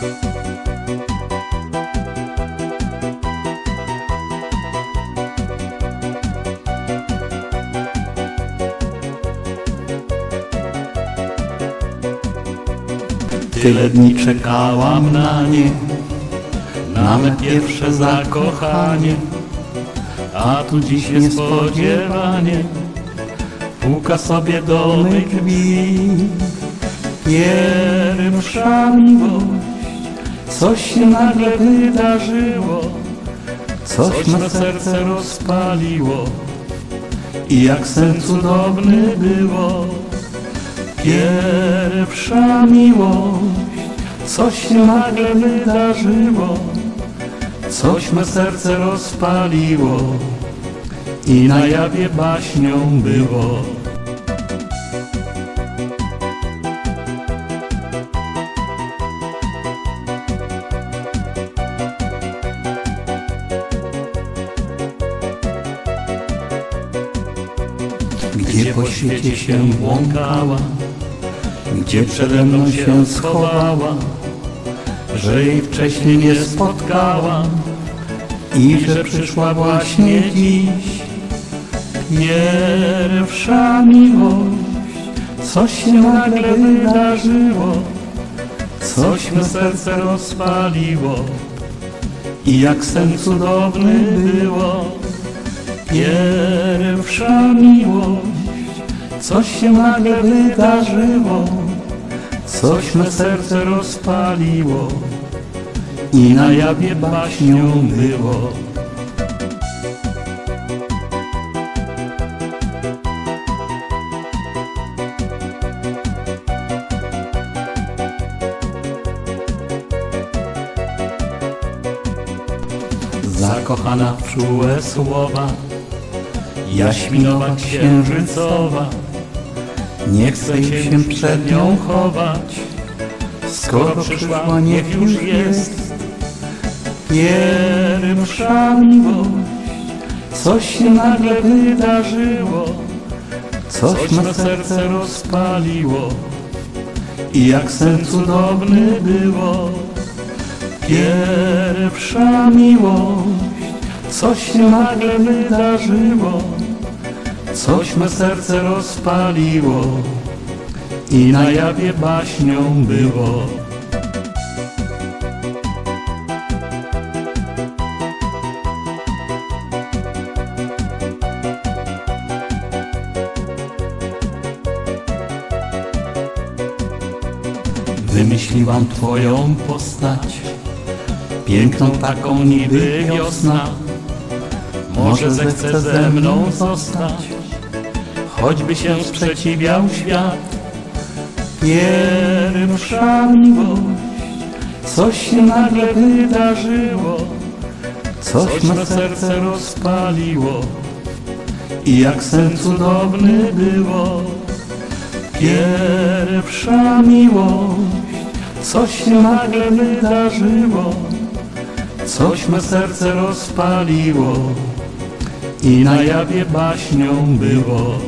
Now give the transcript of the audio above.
Tyle dni czekałam na nie, nawet pierwsze zakochanie, a tu dziś niespodziewanie puka sobie do mych drzwi. Pierwsza miłość, coś się nagle wydarzyło, coś me serce rozpaliło. i jak sen cudowny było. Pierwsza miłość, coś się nagle wydarzyło, coś me serce rozpaliło. I na jawie baśnią było. Gdzie po świecie się błąkała, gdzie przede mną się schowała, że jej wcześniej nie spotkała i że przyszła właśnie dziś. Pierwsza miłość, coś się nagle wydarzyło, coś me serce rozpaliło i jak sen cudowny było. Pierwsza miłość, coś się nagle wydarzyło, coś me serce rozpaliło i na jawie baśnią było. Zakochana w czułe słowa, jaśminowa księżycowa, nie chcę się przed nią chować, skoro przyszła niech już jest. Pierwsza miłość, coś się nagle wydarzyło, coś me serce rozpaliło. I jak sen cudowny było. Pierwsza miłość, coś się nagle wydarzyło, coś me serce rozpaliło i na jawie baśnią było. Wymyśliłam twoją postać, piękną taką niby wiosna. Może zechce ze mną zostać, choćby się sprzeciwiał świat. Pierwsza miłość, coś się nagle wydarzyło, coś me serce rozpaliło i jak sen cudowny było. Pierwsza miłość, coś się nagle wydarzyło, coś me serce rozpaliło i na jawie baśnią było.